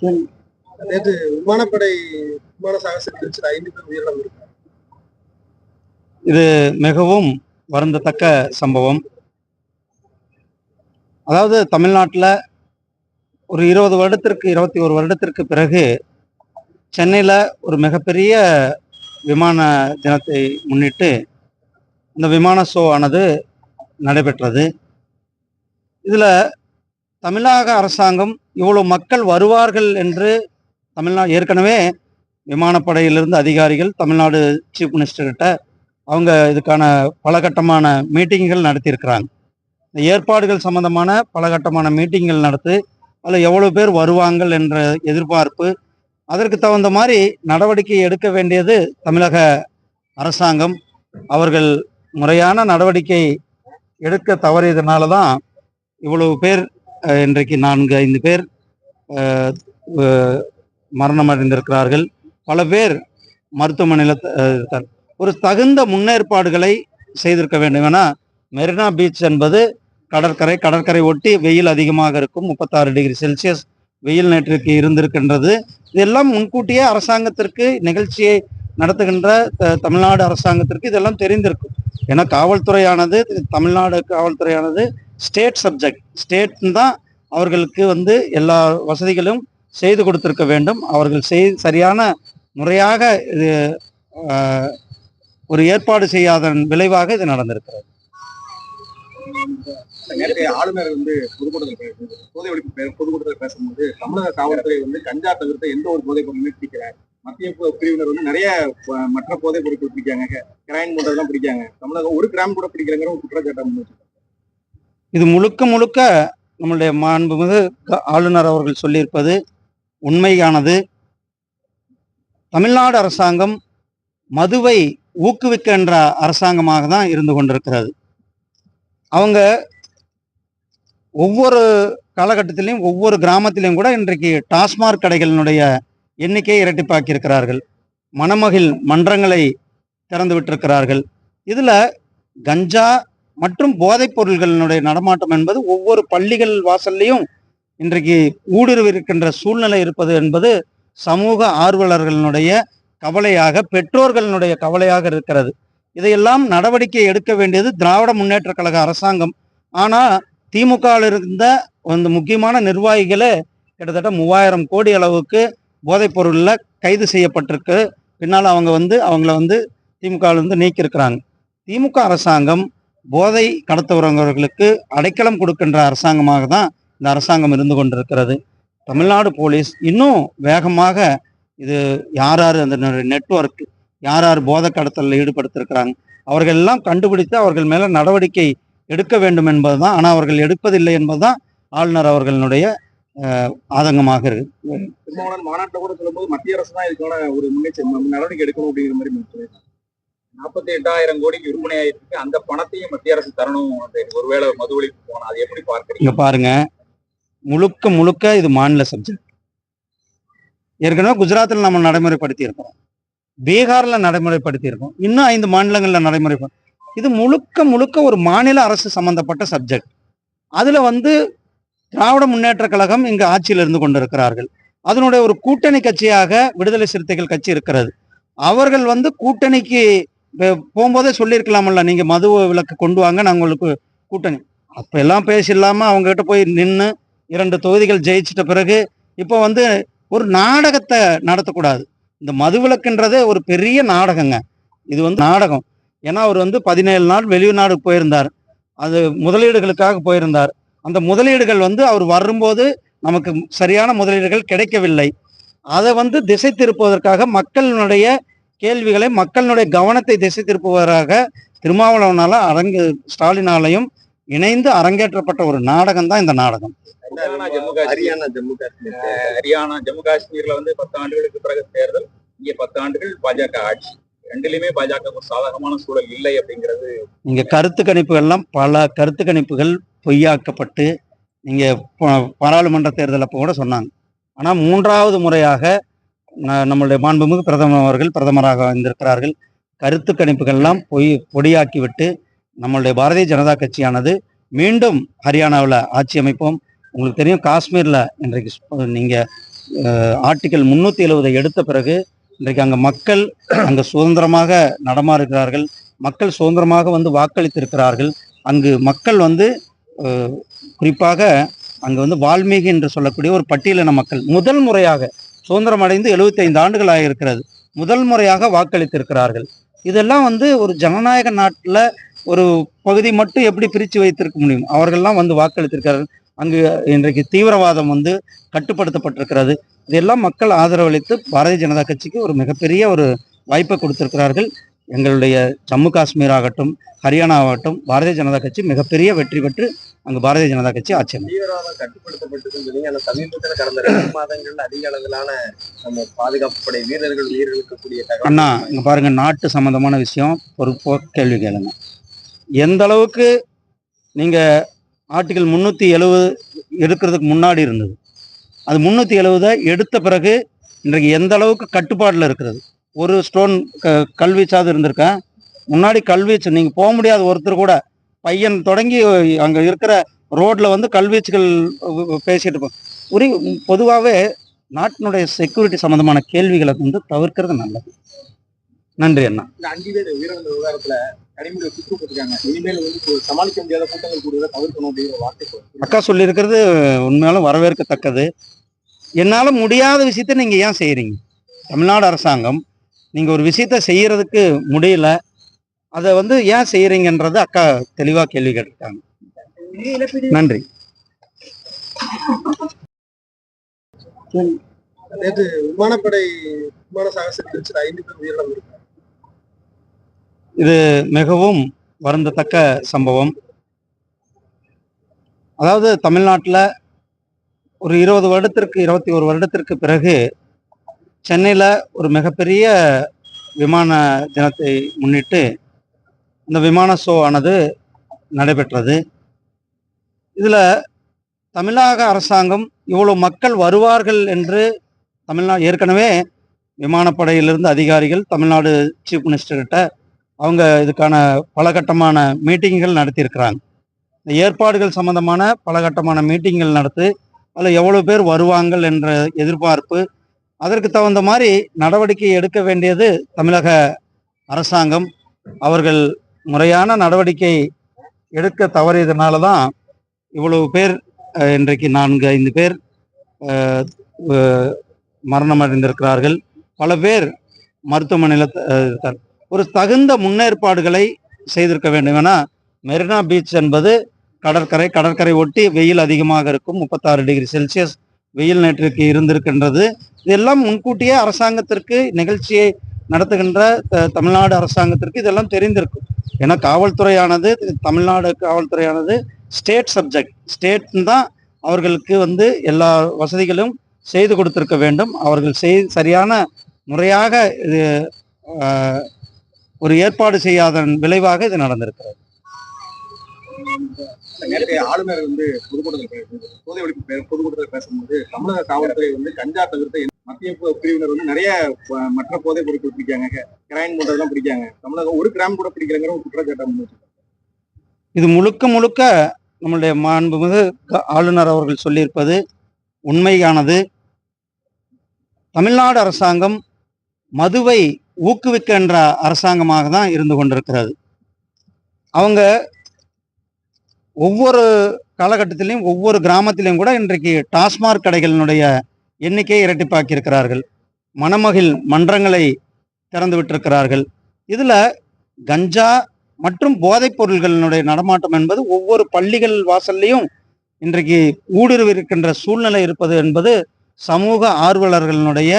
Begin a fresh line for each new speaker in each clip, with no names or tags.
நேற்று விமானப்படை விமான சாகச நிகழ்ச்சியில் ஐந்து பேர் இருக்காங்க
இது மிகவும் வருந்தத்தக்க சம்பவம். அதாவது தமிழ்நாட்டில் ஒரு இருபது வருடத்திற்கு இருபத்தி ஒரு வருடத்திற்கு பிறகு சென்னையில் ஒரு மிகப்பெரிய விமான தினத்தை முன்னிட்டு இந்த விமான ஷோ ஆனது நடைபெற்றது. இதில் தமிழக அரசாங்கம் இவ்வளோ மக்கள் வருவார்கள் என்று தமிழ்நாடு ஏற்கனவே விமானப்படையிலிருந்து அதிகாரிகள் தமிழ்நாடு சீஃப் மினிஸ்டர்கிட்ட அவங்க இதுக்கான பலகட்டமான மீட்டிங்குகள் நடத்தியிருக்கிறாங்க. இந்த ஏற்பாடுகள் சம்பந்தமான பலகட்டமான மீட்டிங்குகள் நடத்தி அதில் எவ்வளோ பேர் வருவாங்கள் என்ற எதிர்பார்ப்பு அதற்கு தகுந்த மாதிரி நடவடிக்கை எடுக்க வேண்டியது தமிழக அரசாங்கம். அவர்கள் முறையான நடவடிக்கை எடுக்க தவறியதுனால தான் இவ்வளவு பேர் இன்றைக்கு நான்கு ஐந்து பேர் மரணம் அடைந்திருக்கிறார்கள். பல பேர் மருத்துவமனையில் இருக்கார் ஒரு தகுந்த முன்னேற்பாடுகளை செய்திருக்க வேண்டும். ஏன்னா மெரினா பீச் என்பது கடற்கரை கடற்கரை ஒட்டி வெயில் அதிகமாக இருக்கும். முப்பத்தாறு டிகிரி செல்சியஸ் வெயில் நேற்றுக்கு இருந்திருக்கின்றது. இதெல்லாம் முன்கூட்டியே அரசாங்கத்திற்கு நிகழ்ச்சியை நடத்துகின்ற த- தமிழ்நாடு அரசாங்கத்திற்கு இதெல்லாம் தெரிந்திருக்கும். ஏன்னா காவல்துறையானது தமிழ்நாடு காவல்துறையானது ஸ்டேட் சப்ஜெக்ட் ஸ்டேட் தான் அவர்களுக்கு வந்து எல்லா வசதிகளும் செய்து கொடுத்திருக்க வேண்டும். அவர்கள் செய் சரியான முறையாக இது ஒரு ஏற்பாடு செய்யாதன் விளைவாக இது நடந்திருக்கிறது.
நேற்று ஆளுநர் வந்து பொதுக்கூட்டத்தில் போதை ஒழிப்பு பொதுக்கூட்டத்தில் பேசும்போது தமிழக காவல்துறை வந்து கஞ்சா தவிர்த்த எந்த ஒரு போதைப் பொருளுமே பிடிக்கிறார் மத்திய பிரிவினர் வந்து நிறைய மற்ற போதைப் பொருட்கள் பிடிக்காங்க கிரைன் போன்றதெல்லாம் பிடிக்காங்க தமிழகம் ஒரு கிராம் கூட பிடிக்கலங்கிற ஒரு குற்றச்சாட்டை முன்வச்சு
இது முழுக்க முழுக்க நம்மளுடைய மாண்புமிகு க- ஆளுநர் அவர்கள் சொல்லியிருப்பது உண்மையானது. தமிழ்நாடு அரசாங்கம் மதுவை ஊக்குவிக்கின்ற அரசாங்கமாக தான் இருந்து கொண்டிருக்கிறது. அவங்க ஒவ்வொரு காலகட்டத்திலையும் ஒவ்வொரு கிராமத்திலையும் கூட இன்றைக்கு டாஸ்மாக் கடைகளினுடைய எண்ணிக்கையை இரட்டிப்பாக்கியிருக்கிறார்கள். மணமகிழ் மன்றங்களை திறந்து விட்டிருக்கிறார்கள் இதில் கஞ்சா மற்றும் போதைப் பொருள்களினுடைய நடமாட்டம் என்பது ஒவ்வொரு பள்ளிகள் வாசல்லையும் இன்றைக்கு ஊடுருவிருக்கின்ற சூழ்நிலை இருப்பது என்பது சமூக ஆர்வலர்களினுடைய கவலையாக பெற்றோர்களினுடைய கவலையாக இருக்கிறது. இதையெல்லாம் நடவடிக்கை எடுக்க வேண்டியது திராவிட முன்னேற்ற கழக அரசாங்கம். ஆனால் திமுகவில் இருந்த அந்த முக்கியமான நிர்வாகிகளே கிட்டத்தட்ட மூவாயிரம் கோடி அளவுக்கு போதைப் பொருளில் கைது செய்யப்பட்டிருக்கு. பின்னால் அவங்க வந்து அவங்கள வந்து திமுகவில் இருந்து நீக்கியிருக்கிறாங்க. திமுக அரசாங்கம் போதை கடத்துறவர்களுக்கு அடைக்கலம் கொடுக்கின்ற அரசாங்கமாக தான் இந்த அரசாங்கம் இருந்து கொண்டிருக்கிறது. தமிழ்நாடு போலீஸ் இன்னும் வேகமாக இது யார் யார் அந்த நெட்ஒர்க் யார் யார் போதை கடத்தலில் ஈடுபடுத்திருக்கிறாங்க அவர்கள் எல்லாம் கண்டுபிடித்து அவர்கள் மேலே நடவடிக்கை எடுக்க வேண்டும் என்பதுதான். ஆனால் அவர்கள் எடுப்பதில்லை என்பதுதான் ஆளுநர் அவர்களுடைய ஆதங்கமாக இருக்கு.
மாநாட்டில் கூட சொல்லும்போது மத்திய அரசு தான் இதுக்கான ஒரு முன்னெச்சரிக்கை நடவடிக்கை எடுக்கணும் அப்படிங்கிற மாதிரி நாற்பத்தி எட்டாயிரம் கோடிக்கு விற்பனை ஆயிருக்கு. அந்த பணத்தையும் மத்திய அரசு தரணும். ஒருவேளை மது ஒழிப்பு போனா அது எப்படி பார்க்கறீங்க?
பாருங்க. முழுக்க முழுக்க இது மாநில சப்ஜெக்ட். ஏற்கனவே குஜராத்தில் நம்ம நடைமுறைப்படுத்தி இருக்கோம் பீகாரில் நடைமுறைப்படுத்தி இருக்கோம் இன்னும் ஐந்து மாநிலங்களில் நடைமுறை இது முழுக்க முழுக்க ஒரு மாநில அரசு சம்பந்தப்பட்ட சப்ஜெக்ட். அதுல வந்து திராவிட முன்னேற்ற கழகம் இங்கு ஆட்சியில் இருந்து கொண்டிருக்கிறார்கள். அதனுடைய ஒரு கூட்டணி கட்சியாக விடுதலை சிறுத்தைகள் கட்சி இருக்கிறது. அவர்கள் வந்து கூட்டணிக்கு போகும்போதே சொல்லியிருக்கலாமல்ல நீங்கள் மது விலக்கு கொண்டு வாங்க நான் உங்களுக்கு கூட்டணி. அப்போ எல்லாம் பேசி இல்லாமல் கிட்ட போய் நின்று இரண்டு தொகுதிகள் ஜெயிச்சிட்ட பிறகு இப்போ வந்து ஒரு நாடகத்தை நடத்தக்கூடாது. இந்த மதுவிலக்குன்றதே ஒரு பெரிய நாடகங்க. இது வந்து நாடகம். ஏன்னா அவர் வந்து பதினேழு நாள் வெளிநாடு போயிருந்தார். அது முதலீடுகளுக்காக போயிருந்தார். அந்த முதலீடுகள் வந்து அவர் வரும்போது நமக்கு சரியான முதலீடுகள் கிடைக்கவில்லை. அதை வந்து திசை திருப்புவதற்காக மக்களினுடைய கேள்விகளை மக்களினுடைய கவனத்தை திசை திருப்புவதற்காக திருமாவளவனால அரங்கு ஸ்டாலினாலையும் இணைந்து அரங்கேற்றப்பட்ட ஒரு நாடகம் தான் இந்த நாடகம்.
ஹரியானா ஜம்மு காஷ்மீர்.
ஹரியானா ஜம்மு காஷ்மீர்.
ஹரியானா ஜம்மு காஷ்மீர்ல வந்து பத்து ஆண்டுகளுக்கு பிறகு தேர்தல். இங்க பத்து ஆண்டுகள் பாஜக ஆட்சி. ரெண்டுலயுமே பாஜக ஒரு சாதகமான சூழல் இல்லை அப்படிங்கிறது.
இங்க கருத்து கணிப்புகள்லாம் பல கருத்து கணிப்புகள் பொய்யாக்கப்பட்டு நீங்க பாராளுமன்ற தேர்தல் அப்போ கூட சொன்னாங்க. ஆனா மூன்றாவது முறையாக நம்மளுடைய மாண்புமிகு பிரதமர் அவர்கள் பிரதமராக வந்திருக்கிறார்கள். கருத்து கணிப்புகள்லாம் பொய் பொடியாக்கிவிட்டு நம்மளுடைய பாரதிய ஜனதா கட்சியானது மீண்டும் ஹரியானாவில் ஆட்சி அமைப்போம். உங்களுக்கு தெரியும் காஷ்மீரில் இன்றைக்கு நீங்கள் ஆர்டிக்கல் முந்நூற்றி எழுபதை எடுத்த பிறகு இன்றைக்கு அங்கே மக்கள் அங்கே சுதந்திரமாக நடமாறுகிறார்கள் மக்கள் சுதந்திரமாக வந்து வாக்களித்திருக்கிறார்கள். அங்கு மக்கள் வந்து குறிப்பாக அங்கே வந்து வால்மீகி என்று சொல்லக்கூடிய ஒரு பட்டியலின மக்கள் முதல் முறையாக சுதந்திரம் அடைந்து 75 ஆண்டுகள் ஆகியிருக்கிறது முதல் முறையாக வாக்களித்திருக்கிறார்கள். இதெல்லாம் வந்து ஒரு ஜனநாயக நாட்டில் ஒரு பகுதி மட்டும் எப்படி பிரித்து வைத்திருக்க முடியும்? அவர்கள்லாம் வந்து வாக்களித்திருக்கிறார்கள். அங்கு இன்றைக்கு தீவிரவாதம் வந்து கட்டுப்படுத்தப்பட்டிருக்கிறது. இதெல்லாம் மக்கள் ஆதரவளித்து பாரதிய ஜனதா கட்சிக்கு ஒரு மிகப்பெரிய ஒரு வாய்ப்பை கொடுத்திருக்கிறார்கள். எங்களுடைய ஜம்மு காஷ்மீர் ஆகட்டும் ஹரியானா ஆகட்டும் பாரதிய ஜனதா கட்சி மிகப்பெரிய வெற்றி பெற்று அங்கு பாரதிய ஜனதா கட்சி ஆட்சி
சமீபத்தில் கடந்த ரெண்டு மாதங்கள்ல அதிக அளவிலான நம்ம பாதுகாப்பு படை வீரர்கள் உயிரிழக்கக்கூடிய
அண்ணா இங்க பாருங்க நாட்டு சம்பந்தமான விஷயம். பொறுப்போ கேள்வி கேளுங்க. எந்த அளவுக்கு நீங்க ஆர்டிகல் முன்னூத்தி எழுவது எடுக்கிறதுக்கு முன்னாடி இருந்தது? அது முன்னூத்தி எழுவதை எடுத்த பிறகு இன்றைக்கு எந்த அளவுக்கு கட்டுப்பாடுல இருக்கிறது? ஒரு ஸ்டோன் க கல்வீச்சாவது இருந்திருக்கேன். முன்னாடி கல்வீச்சு நீங்க போக முடியாத ஒருத்தர் கூட பையன் தொடங்கி அங்க இருக்கிற ரோட்ல வந்து கல்வீச்சுகள் பேசிட்டு போ ஒரு பொதுவாகவே நாட்டினுடைய செக்யூரிட்டி சம்பந்தமான கேள்விகளை வந்து தவிர்க்கிறது நல்லது. நன்றி அண்ணா.
இந்த அஞ்சு பேர் உயிரிழந்த விவகாரத்துல கனிமொழி சுற்றுப்பட்டிருக்காங்க இனிமேல் வந்து சமாளிக்க முடியாத கூட்டங்கள் கூடுவதை தவிர்க்கணும் அப்படிங்கிற வார்த்தை.
அக்கா சொல்லியிருக்கிறது உண்மையாலும் வரவேற்கத்தக்கது. என்னால் முடியாத விஷயத்த நீங்கள் ஏன் செய்கிறீங்க தமிழ்நாடு அரசாங்கம் நீங்கள் ஒரு விஷயத்த செய்யறதுக்கு முடியல அதை வந்து ஏன் செய்கிறீங்கன்றதை அக்கா தெளிவாக கேள்வி கேட்டிருக்காங்க. நன்றி.
நேற்று விமானப்படை விமான சாகசத்தில் ஐந்து பேர் உயிரிழந்து
மிகவும் வருந்தத்தக்க சம்பவம். அதாவது தமிழ்நாட்டில் ஒரு இருபது வருடத்திற்கு இருபத்தி ஒரு வருடத்திற்கு பிறகு சென்னையில் ஒரு மிகப்பெரிய விமான தினத்தை முன்னிட்டு இந்த விமான ஷோ ஆனது நடைபெற்றது. இதில் தமிழக அரசாங்கம் இவ்வளோ மக்கள் வருவார்கள் என்று தமிழ்நாடு ஏற்கனவே விமானப்படையிலிருந்து அதிகாரிகள் தமிழ்நாடு சீஃப் மினிஸ்டர்கிட்ட அவங்க இதுக்கான பலகட்டமான மீட்டிங்குகள் நடத்தியிருக்கிறாங்க. இந்த ஏற்பாடுகள் சம்பந்தமான பலகட்டமான மீட்டிங்குகள் நடத்தி அதில் எவ்வளோ பேர் வருவாங்கள் என்ற எதிர்பார்ப்பு அதற்கு தகுந்த மாதிரி நடவடிக்கை எடுக்க வேண்டியது தமிழக அரசாங்கம். அவர்கள் முறையான நடவடிக்கை எடுக்க தவறியதுனால தான் இவ்வளவு பேர் இன்றைக்கு நான்கு ஐந்து பேர் மரணம் அடைந்திருக்கிறார்கள். பல பேர் மருத்துவமனையில் ஒரு தகுந்த முன்னேற்பாடுகளை செய்திருக்க வேண்டும். ஏன்னா மெரினா பீச் என்பது கடற்கரை கடற்கரை ஒட்டி வெயில் அதிகமாக இருக்கும். முப்பத்தாறு டிகிரி செல்சியஸ் வெயில் நேற்றுக்கு இருந்திருக்கின்றது. இதெல்லாம் முன்கூட்டியே அரசாங்கத்திற்கு நிகழ்ச்சியை நடத்துகின்ற த- தமிழ்நாடு அரசாங்கத்திற்கு இதெல்லாம் தெரிந்திருக்கும். ஏன்னா காவல்துறையானது தமிழ்நாடு காவல்துறையானது ஸ்டேட் சப்ஜெக்ட். ஸ்டேட் தான் அவர்களுக்கு வந்து எல்லா வசதிகளும் செய்து கொடுத்திருக்க வேண்டும். அவர்கள் செய் சரியான முறையாக இது ஒரு ஏற்பாடு செய்யாதன் விளைவாக இது நடந்திருக்கிறது.
நேற்று ஆளுநர் வந்து பொதுக்கூட்டத்தில் பேசும்போது போதை ஒழிப்பு பொதுக்கூட்டத்தில் பேசும்போது தமிழக காவல்துறை வந்து கஞ்சா தவிர்த்து மத்திய பிரிவினர் வந்து நிறைய மற்ற போதை பொருட்கள் பிடிக்காங்க கிரைன் போன்றதெல்லாம் பிடிக்காங்க தமிழகம் ஒரு கிராம் கூட பிடிக்கிறங்கிற ஒரு குற்றச்சாட்டம்
இது முழுக்க முழுக்க நம்மளுடைய மாண்புமிகு க- ஆளுநர் அவர்கள் சொல்லியிருப்பது உண்மையானது. தமிழ்நாடு அரசாங்கம் மதுவை ஊக்குவிக்கின்ற அரசாங்கமாக தான் இருந்து கொண்டிருக்கிறது. அவங்க ஒவ்வொரு காலகட்டத்திலையும் ஒவ்வொரு கிராமத்திலையும் கூட இன்றைக்கு டாஸ்மாக் கடைகளினுடைய எண்ணிக்கையை இரட்டிப்பாக்கியிருக்கிறார்கள். மணமகிழ் மன்றங்களை திறந்து விட்டிருக்கிறார்கள் இதில் கஞ்சா மற்றும் போதைப் பொருள்களினுடைய நடமாட்டம் என்பது ஒவ்வொரு பள்ளிகள் வாசல்லையும் இன்றைக்கு ஊடுருவி இருக்கின்ற சூழ்நிலை இருப்பது என்பது சமூக ஆர்வலர்களினுடைய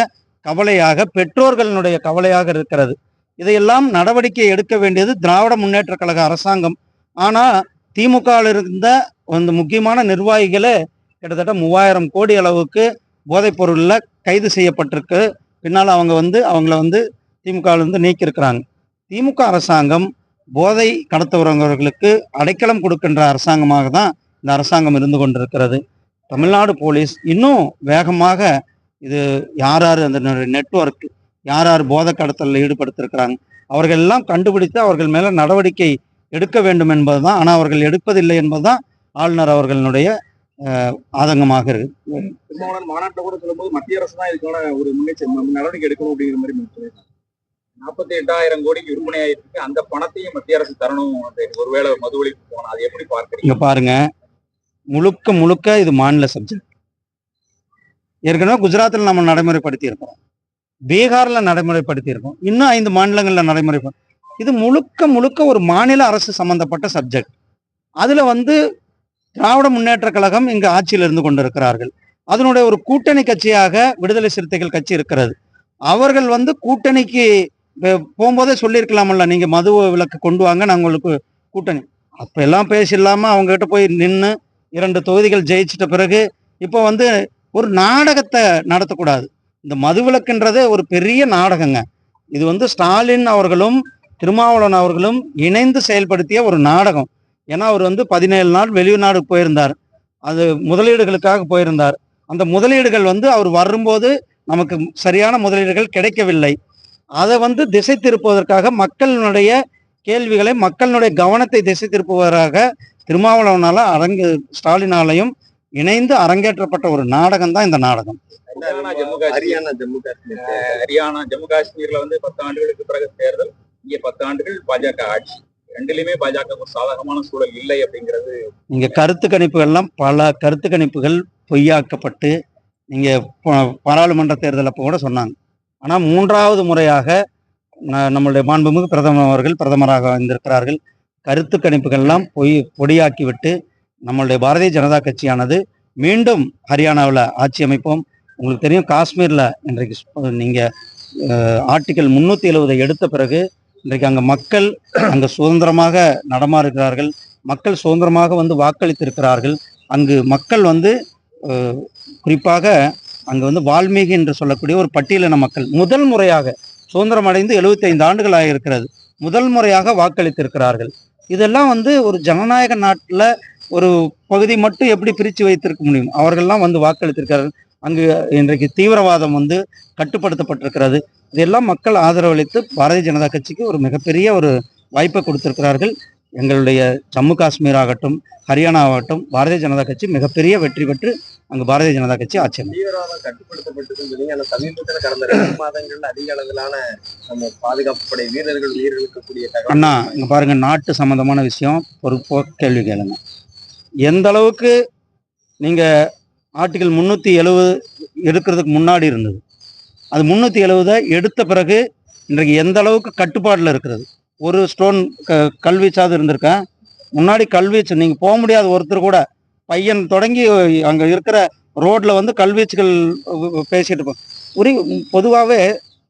கவலையாக பெற்றோர்களினுடைய கவலையாக இருக்கிறது. இதையெல்லாம் நடவடிக்கை எடுக்க வேண்டியது திராவிட முன்னேற்ற கழக அரசாங்கம். ஆனால் திமுகவில் இருந்த அந்த முக்கியமான நிர்வாகிகளே கிட்டத்தட்ட மூவாயிரம் கோடி அளவுக்கு போதைப் பொருளில் கைது செய்யப்பட்டிருக்கு. பின்னால் அவங்க வந்து அவங்கள வந்து திமுகவிலிருந்து நீக்கியிருக்கிறாங்க. திமுக அரசாங்கம் போதை கடத்துறவர்களுக்கு அடைக்கலம் கொடுக்கின்ற அரசாங்கமாக தான் இந்த அரசாங்கம் இருந்து கொண்டிருக்கிறது. தமிழ்நாடு போலீஸ் இன்னும் வேகமாக இது யார் யார் அந்த நெட்ஒர்க் யார் யார் போதை கடத்தலில் ஈடுபடுத்திருக்கிறாங்க. அவர்கள் எல்லாம் கண்டுபிடித்து அவர்கள் மேலே நடவடிக்கை எடுக்க வேண்டும் என்பதுதான் ஆனால் அவர்கள் எடுப்பதில்லை என்பதுதான் ஆளுநர் அவர்களுடைய ஆதங்கமாக இருக்கு.
மாநாட்டில் கூட சொல்லும்போது மத்திய அரசு தான் இதுக்கான ஒரு முன்னெச்சரிக்கை நடவடிக்கை எடுக்கணும் அப்படிங்கிற மாதிரி சொல்லியிருக்காங்க. நாற்பத்தி எட்டாயிரம் கோடிக்கு விற்பனை ஆயிருக்கு. அந்த பணத்தையும் மத்திய அரசு தரணும். ஒருவேளை மது ஒழிப்பு போனா அது எப்படி பார்க்கறீங்க?
பாருங்க. முழுக்க முழுக்க இது மாநில சப்ஜெக்ட். ஏற்கனவே குஜராத்தில் நம்ம நடைமுறைப்படுத்தி இருக்கோம் பீகார்ல நடைமுறைப்படுத்தி இருக்கோம் இன்னும் ஐந்து மாநிலங்கள்ல நடைமுறை இது முழுக்க முழுக்க ஒரு மாநில அரசு சம்பந்தப்பட்ட சப்ஜெக்ட் அதுல வந்து திராவிட முன்னேற்ற கழகம் இங்கு ஆட்சியில் இருந்து கொண்டிருக்கிறார்கள். அதனுடைய ஒரு கூட்டணி கட்சியாக விடுதலை சிறுத்தைகள் கட்சி இருக்கிறது. அவர்கள் வந்து கூட்டணிக்கு போகும்போதே சொல்லியிருக்கலாமல்ல நீங்க மது விலக்கு கொண்டு வாங்க நான் உங்களுக்கு கூட்டணி. அப்ப எல்லாம் பேசிடலாம? அவங்க கிட்ட போய் நின்று இரண்டு தொகுதிகள் ஜெயிச்சிட்ட பிறகு இப்போ வந்து ஒரு நாடகத்தை நடத்தக்கூடாது. இந்த மது விலக்குன்றதே ஒரு பெரிய நாடகங்க. இது வந்து ஸ்டாலின் அவர்களும் திருமாவளவன் அவர்களும் இணைந்து செயல்படுத்திய ஒரு நாடகம். ஏன்னா அவர் வந்து பதினேழு நாள் வெளிநாடு போயிருந்தார். அது முதலீடுகளுக்காக போயிருந்தார். அந்த முதலீடுகள் வந்து அவர் வரும்போது நமக்கு சரியான முதலீடுகள் கிடைக்கவில்லை. அதை வந்து திசை திருப்புவதற்காக மக்களினுடைய கேள்விகளை மக்களினுடைய கவனத்தை திசை திருப்புவதற்காக திருமாவளவனால அரங்கு ஸ்டாலினாலையும் இணைந்து அரங்கேற்றப்பட்ட ஒரு நாடகம் தான் இந்த நாடகம்.
ஹரியானா ஜம்மு காஷ்மீர்.
ஹரியானா ஜம்மு காஷ்மீர்
ஹரியானா ஜம்மு காஷ்மீர்ல வந்து பத்து ஆண்டுகளுக்கு பிறகு தேர்தல் இங்க பத்து ஆண்டுகள் பாஜக ஆட்சி. ரெண்டுலயுமே பாஜக ஒரு சாதகமான சூழல் இல்லை அப்படிங்கிறது
நீங்க கருத்து கணிப்புகள்லாம் பல கருத்து கணிப்புகள் பொய்யாக்கப்பட்டு நீங்க பாராளுமன்ற தேர்தல் அப்போ கூட சொன்னாங்க. ஆனா மூன்றாவது முறையாக நம்மளுடைய மாண்புமிகு பிரதமர் அவர்கள் பிரதமராக வந்திருக்கிறார்கள். கருத்து கணிப்புகள்லாம் பொய் பொடியாக்கிவிட்டு நம்மளுடைய பாரதிய ஜனதா கட்சியானது மீண்டும் ஹரியானாவில் ஆட்சி அமைப்போம். உங்களுக்கு தெரியும் காஷ்மீரில் இன்றைக்கு நீங்கள் ஆர்டிக்கல் முந்நூற்றி எழுபதை எடுத்த பிறகு இன்றைக்கு அங்கே மக்கள் அங்கே சுதந்திரமாக நடமாறுகிறார்கள் மக்கள் சுதந்திரமாக வந்து வாக்களித்திருக்கிறார்கள். அங்கு மக்கள் வந்து குறிப்பாக அங்கு வந்து வால்மீகி என்று சொல்லக்கூடிய ஒரு பட்டியலின மக்கள் முதல் முறையாக சுதந்திரம் அடைந்து 75 ஆண்டுகள் ஆகியிருக்கிறது. முதல் முறையாக வாக்களித்திருக்கிறார்கள். இதெல்லாம் வந்து ஒரு ஜனநாயக நாட்டில் ஒரு பகுதி மட்டும் எப்படி பிரித்து வைத்திருக்க முடியும்? அவர்கள்லாம் வந்து வாக்களித்திருக்கிறார்கள். அங்கு இன்றைக்கு தீவிரவாதம் வந்து கட்டுப்படுத்தப்பட்டிருக்கிறது. இதெல்லாம் மக்கள் ஆதரவளித்து பாரதிய ஜனதா கட்சிக்கு ஒரு மிகப்பெரிய ஒரு வாய்ப்பை கொடுத்திருக்கிறார்கள். எங்களுடைய ஜம்மு காஷ்மீர் ஆகட்டும் ஹரியானா ஆகட்டும் பாரதிய ஜனதா கட்சி மிகப்பெரிய வெற்றி பெற்று அங்கு பாரதிய ஜனதா கட்சி ஆட்சி
சமீபத்துல கடந்த ரெண்டு மாதங்கள்ல அதிக அளவிலான நம்ம பாதுகாப்பு படை வீரர்கள் உயிரிழக்கக்கூடிய
அண்ணா இங்க பாருங்க நாட்டு சம்பந்தமான விஷயம் பொறுப்போ கேள்வி கேளுங்க. எந்த அளவுக்கு நீங்க ஆர்டிகல் முன்னூற்றி எழுபது எடுக்கிறதுக்கு முன்னாடி இருந்தது. அது முந்நூற்றி எழுவதை எடுத்த பிறகு இன்றைக்கு எந்த அளவுக்கு கட்டுப்பாட்டில் இருக்கிறது? ஒரு ஸ்டோன் க கல்வீச்சாவது இருந்திருக்கேன் முன்னாடி கல்வீச்சு நீங்கள் போக முடியாத ஒருத்தர் கூட பையன் தொடங்கி அங்கே இருக்கிற ரோட்டில் வந்து கல்வீச்சுகள் பேசிகிட்டு இருப்பாங்க ஒரு பொதுவாகவே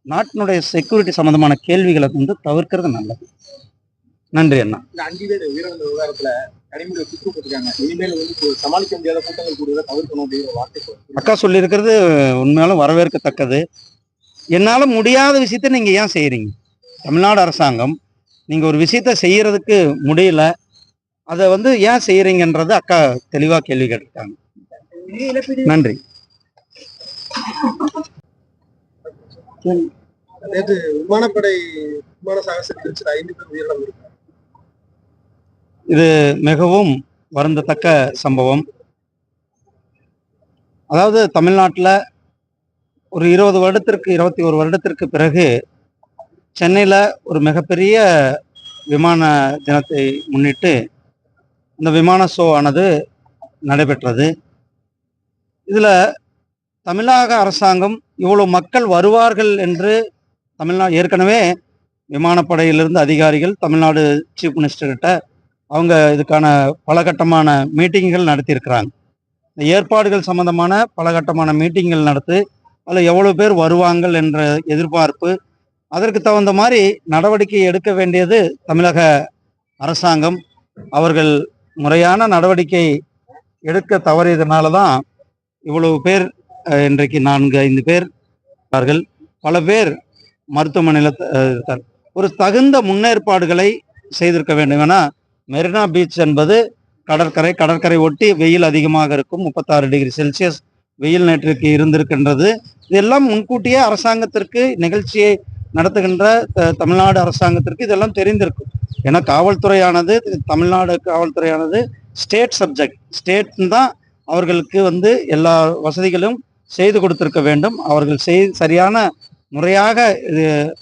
நாட்டினுடைய செக்யூரிட்டி சம்மந்தமான கேள்விகளை வந்து தவிர்க்கிறது நல்லது. நன்றி அண்ணா.
அஞ்சு பேர் உயிரிழந்த விவகாரத்தில் போட்டிருக்காங்க இனிமேல் வந்து ஒரு சமாளிக்க முடியாத கூட்டங்கள் கூடுவதை தவிர்க்கணும் அப்படிங்கிற வார்த்தை சொல்றாங்க.
அக்கா சொல்லியிருக்கிறது உண்மையாலும் வரவேற்கத்தக்கது. என்னால் முடியாத விஷயத்த நீங்கள் ஏன் செய்கிறீங்க தமிழ்நாடு அரசாங்கம் நீங்கள் ஒரு விஷயத்த செய்யறதுக்கு முடியல. அதை வந்து ஏன் செய்கிறீங்கன்றது அக்கா தெளிவாக கேள்வி கேட்டிருக்காங்க. நன்றி.
நேற்று விமானப்படை விமான சாகச நிகழ்ச்சியில் ஐந்து பேர் உயிரிழந்திருக்காங்க.
இது மிகவும் வருந்தத்தக்க சம்பவம். அதாவது தமிழ்நாட்டில் ஒரு இருபது வருடத்திற்கு இருபத்தி ஒரு வருடத்திற்கு பிறகு சென்னையில் ஒரு மிகப்பெரிய விமான தினத்தை முன்னிட்டு இந்த விமான ஷோ ஆனது நடைபெற்றது. இதில் தமிழக அரசாங்கம் இவ்வளோ மக்கள் வருவார்கள் என்று தமிழ்நாடு ஏற்கனவே விமானப்படையிலிருந்து அதிகாரிகள் தமிழ்நாடு சீஃப் மினிஸ்டர்கிட்ட அவங்க இதுக்கான பலகட்டமான மீட்டிங்குகள் நடத்தியிருக்கிறாங்க. இந்த ஏற்பாடுகள் சம்பந்தமான பலகட்டமான மீட்டிங்குகள் நடத்தி அதில் எவ்வளோ பேர் வருவாங்கள் என்ற எதிர்பார்ப்பு அதற்கு தகுந்த மாதிரி நடவடிக்கை எடுக்க வேண்டியது தமிழக அரசாங்கம். அவர்கள் முறையான நடவடிக்கை எடுக்க தவறியதுனால தான் இவ்வளவு பேர் இன்றைக்கு நான்கு ஐந்து பேர் அவர்கள் பல பேர் மருத்துவமனையில் ஒரு தகுந்த முன்னேற்பாடுகளை செய்திருக்க வேண்டும். ஏன்னா மெரினா பீச் என்பது கடற்கரை கடற்கரை ஒட்டி வெயில் அதிகமாக இருக்கும். முப்பத்தாறு டிகிரி செல்சியஸ் வெயில் நேற்றுக்கு இருந்திருக்கின்றது. இதெல்லாம் முன்கூட்டியே அரசாங்கத்திற்கு நிகழ்ச்சியை நடத்துகின்ற த- தமிழ்நாடு அரசாங்கத்திற்கு இதெல்லாம் தெரிந்திருக்கும். ஏன்னா காவல்துறையானது தமிழ்நாடு காவல்துறையானது ஸ்டேட் சப்ஜெக்ட். ஸ்டேட் தான் அவர்களுக்கு வந்து எல்லா வசதிகளும் செய்து கொடுத்திருக்க வேண்டும். அவர்கள் செய் சரியான முறையாக இது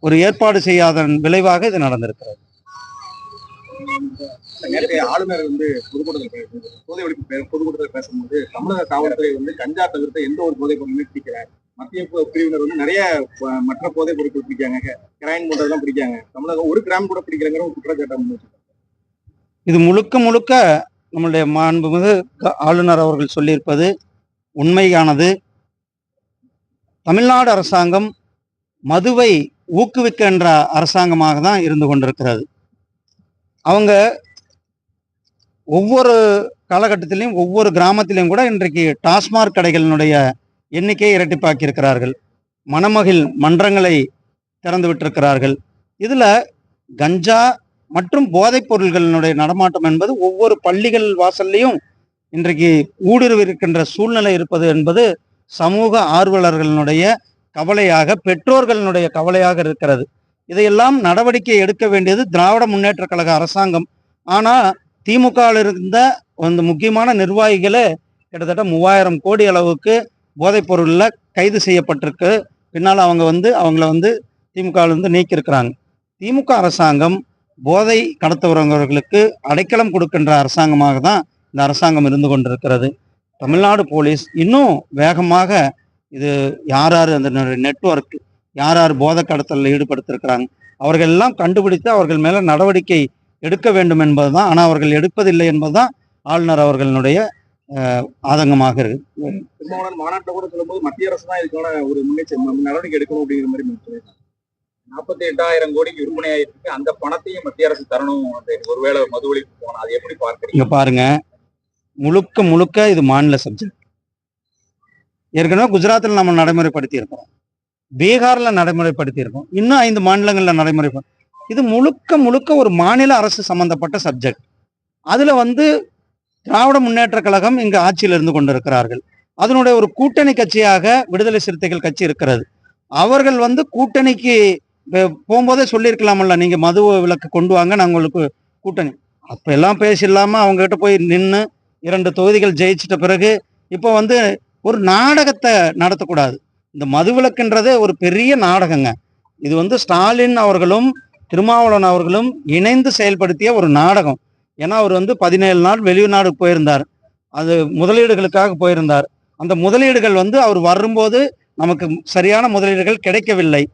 ஒரு ஏற்பாடு செய்யாதன் விளைவாக இது நடந்திருக்கிறது.
நேற்றைய ஆளுநர் வந்து பொதுக்கூட்டத்தில் போதை ஒழிப்பு பொதுக்கூட்டத்தில் பேசும்போது தமிழக காவல்துறை வந்து கஞ்சா தவிர்த்த எந்த ஒரு போதைப் பொருளுமே பிடிக்கிறார் மத்திய பிரிவினர் வந்து நிறைய மற்ற போதைப் பொருட்கள் பிடிக்காங்க கிரைன் போன்றதெல்லாம் பிடிக்காங்க தமிழகம் ஒரு கிராம் கூட பிடிக்கலங்கிற ஒரு குற்றச்சாட்டை
இது முழுக்க முழுக்க நம்மளுடைய மாண்புமிகு ஆளுநர் அவர்கள் சொல்லியிருப்பது உண்மையானது. தமிழ்நாடு அரசாங்கம் மதுவை ஊக்குவிக்கின்ற அரசாங்கமாக தான் இருந்து கொண்டிருக்கிறது. அவங்க ஒவ்வொரு காலகட்டத்திலையும் ஒவ்வொரு கிராமத்திலையும் கூட இன்றைக்கு டாஸ்மாக் கடைகளினுடைய எண்ணிக்கையை இரட்டிப்பாக்கி இருக்கிறார்கள் மணமகிழ் மன்றங்களை திறந்து விட்டிருக்கிறார்கள். இதில் கஞ்சா மற்றும் போதைப் பொருள்களினுடைய நடமாட்டம் என்பது ஒவ்வொரு பள்ளிகள் வாசல்லையும் இன்றைக்கு ஊடுருவிருக்கின்ற சூழ்நிலை இருப்பது என்பது சமூக ஆர்வலர்களினுடைய கவலையாக பெற்றோர்களினுடைய கவலையாக இருக்கிறது. இதையெல்லாம் நடவடிக்கை எடுக்க வேண்டியது திராவிட முன்னேற்ற கழக அரசாங்கம். ஆனால் திமுகவில் இருந்த அந்த முக்கியமான நிர்வாகிகளே கிட்டத்தட்ட மூவாயிரம் கோடி அளவுக்கு போதைப் பொருளில் கைது செய்யப்பட்டிருக்கு. பின்னால் அவங்க வந்து அவங்கள வந்து திமுகவிலிருந்து நீக்கியிருக்கிறாங்க. திமுக அரசாங்கம் போதை கடத்துறவர்களுக்கு அடைக்கலம் கொடுக்கின்ற அரசாங்கமாக தான் இந்த அரசாங்கம் இருந்து கொண்டிருக்கிறது. தமிழ்நாடு போலீஸ் இன்னும் வேகமாக இது யார் யார் அந்த நெட்ஒர்க் யார் யார் போதை கடத்தலில் ஈடுபடுத்திருக்கிறாங்க? அவர்கள் எல்லாம் கண்டுபிடித்து அவர்கள் மேல நடவடிக்கை எடுக்க வேண்டும் என்பதுதான். ஆனால் அவர்கள் எடுப்பதில்லை என்பதுதான் ஆளுநர் அவர்களுடைய ஆதங்கமாக இருக்கு.
மாநாட்டில் கூட சொல்லும்போது மத்திய அரசு தான் இதுக்கான ஒரு முன்னெச்சரிக்கை நடவடிக்கை எடுக்கணும் அப்படிங்கிற மாதிரி
நாற்பத்தி எட்டாயிரம் கோடிக்கு விற்பனை ஆயிருக்கு அந்த பணத்தையும் மத்திய அரசு தரணும். ஒருவேளை மது ஒழிப்பு போனா அது எப்படி பார்க்கறீங்க?
பாருங்க. முழுக்க முழுக்க இது மாநில சப்ஜெக்ட் ஏற்கனவே குஜராத்தில் நம்ம நடைமுறைப்படுத்தி இருக்கோம் பீகார்ல நடைமுறைப்படுத்தி இருக்கோம் இன்னும் ஐந்து மாநிலங்களில் நடைமுறை இது முழுக்க முழுக்க ஒரு மாநில அரசு சம்பந்தப்பட்ட சப்ஜெக்ட் அதுல வந்து திராவிட முன்னேற்ற கழகம் இங்கு ஆட்சியில் இருந்து கொண்டிருக்கிறார்கள். அதனுடைய ஒரு கூட்டணி கட்சியாக விடுதலை சிறுத்தைகள் கட்சி இருக்கிறது. அவர்கள் வந்து கூட்டணிக்கு போகும்போதே சொல்லியிருக்கலாமல்ல நீங்க மது விலக்கு கொண்டு வாங்க நான் உங்களுக்கு கூட்டணி. அப்ப எல்லாம் பேசிடலாம? அவங்ககிட்ட போய் நின்று இரண்டு தொகுதிகள் ஜெயிச்சிட்ட பிறகு இப்போ வந்து ஒரு நாடகத்தை நடத்தக்கூடாது. இந்த மதுவிலக்குன்றதே ஒரு பெரிய நாடகங்க. இது வந்து ஸ்டாலின் அவர்களும் திருமாவளவன் அவர்களும் இணைந்து செயல்படுத்திய ஒரு நாடகம். ஏன்னா அவர் வந்து பதினேழு நாள் வெளிநாடு போயிருந்தார். அது முதலீடுகளுக்காக போயிருந்தார். அந்த முதலீடுகள் வந்து அவர் வரும்போது நமக்கு சரியான முதலீடுகள் கிடைக்கவில்லை.